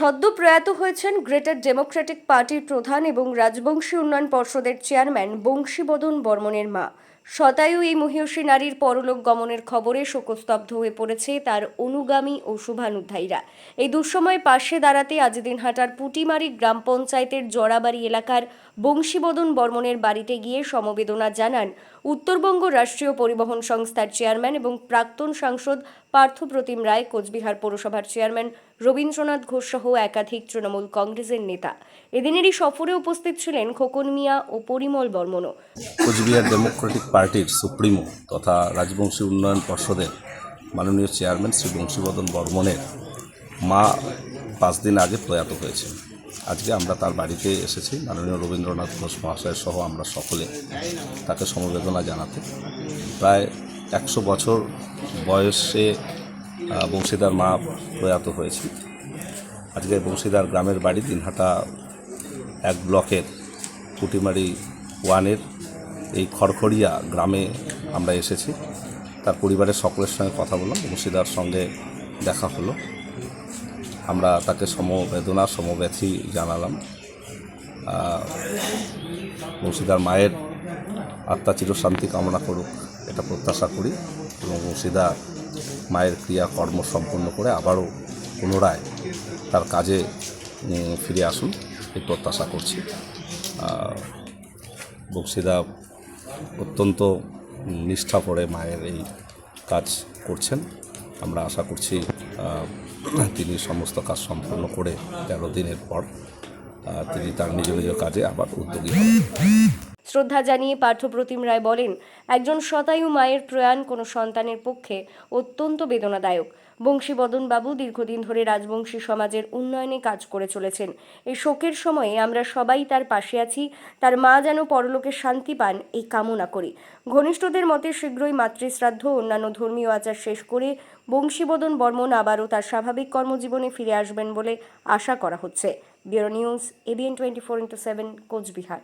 সদ্য প্রয়াত হয়েছেন গ্রেটার ডেমোক্রেটিক পার্টির প্রধান এবং রাজবংশী উন্নয়ন পর্ষদের চেয়ারম্যান বংশীবদন বর্মনের মা। শতায়ু এই মহিষী নারীর পরলোক গমনের খবরে শোকস্তব্ধ হয়ে পড়েছে তার অনুগামী ও শুভানুধ্যায়ীরা। এই দুঃসময় পাশে দাঁড়াতে আজ দিনহাটার পুটিমারি গ্রাম পঞ্চায়েতের জড়াবাড়ি এলাকার বংশীবদন বর্মনের বাড়িতে গিয়ে সমবেদনা জানান উত্তরবঙ্গ রাষ্ট্রীয় পরিবহন সংস্থার চেয়ারম্যান এবং প্রাক্তন সাংসদ পার্থপ্রতিম রায়, কোচবিহার পৌরসভার চেয়ারম্যান রবীন্দ্রনাথ ঘোষ সহ একাধিক তৃণমূল কংগ্রেসের নেতা। এদিনেরই সফরে উপস্থিত ছিলেন খোকন মিয়া ও পরিমল বর্মনও। কোচবিহার ডেমোক্রেটিক পার্টির সুপ্রিমো তথা রাজবংশী উন্নয়ন পর্ষদের মাননীয় চেয়ারম্যান শ্রী বংশীবদন বর্মনের মা পাঁচ দিন আগে প্রয়াত হয়েছে। আজকে আমরা তার বাড়িতে এসেছি। মাননীয় রবীন্দ্রনাথ ঘোষ মহাশয় সহ আমরা সকলে তাকে সমবেদনা জানাতে। প্রায় একশো বছর বয়সে বংশীদার মা প্রয়াত হয়েছে। আজকে বংশীদার গ্রামের বাড়ি দিনহাটা এক ব্লকের পুটিমারি ওয়ানের এই খড়খড়িয়া গ্রামে আমরা এসেছি। তার পরিবারের সকলের সঙ্গে কথা বললাম, মুর্শিদার সঙ্গে দেখা হলো। আমরা তাকে সমবেদনা, সমব্যথী জানালাম। মুর্শিদার মায়ের আত্মা চিরশান্তি কামনা করুক, এটা প্রত্যাশা করি এবং মুর্শিদা মায়ের ক্রিয়া কর্ম সম্পন্ন করে আবারও পুনরায় তার কাজে ফিরে আসুন, এই প্রত্যাশা করছি। বক্সিদা অত্যন্ত নিষ্ঠা করে মায়ের এই কাজ করছেন। আমরা আশা করছি তিনি সমস্ত কাজ সম্পন্ন করে তেরো দিনের পর তিনি তার নিজ নিজ কাজে আবার উদ্যোগী হবেন। শ্রদ্ধা জানিয়ে পার্থপ্রতিম রায় বলেন, একজন শতায়ু মায়ের প্রয়াণ কোনো সন্তানের পক্ষে অত্যন্ত বেদনাদায়ক। বংশীবদন বাবু দীর্ঘদিন ধরে রাজবংশী সমাজের উন্নয়নে কাজ করে চলেছেন। এই শোকের সময়ে আমরা সবাই তার পাশে আছি। তার মা যেন পরলোকে শান্তি পান, এই কামনা করি। ঘনিষ্ঠদের মতে শীঘ্রই মাতৃশ্রাদ্ধ অন্যান্য ধর্মীয় আচার শেষ করে বংশীবদন বর্মন আবারও তার স্বাভাবিক কর্মজীবনে ফিরে আসবেন বলে আশা করা হচ্ছে। Bureau news ABN twenty four into seven, Coochbehar.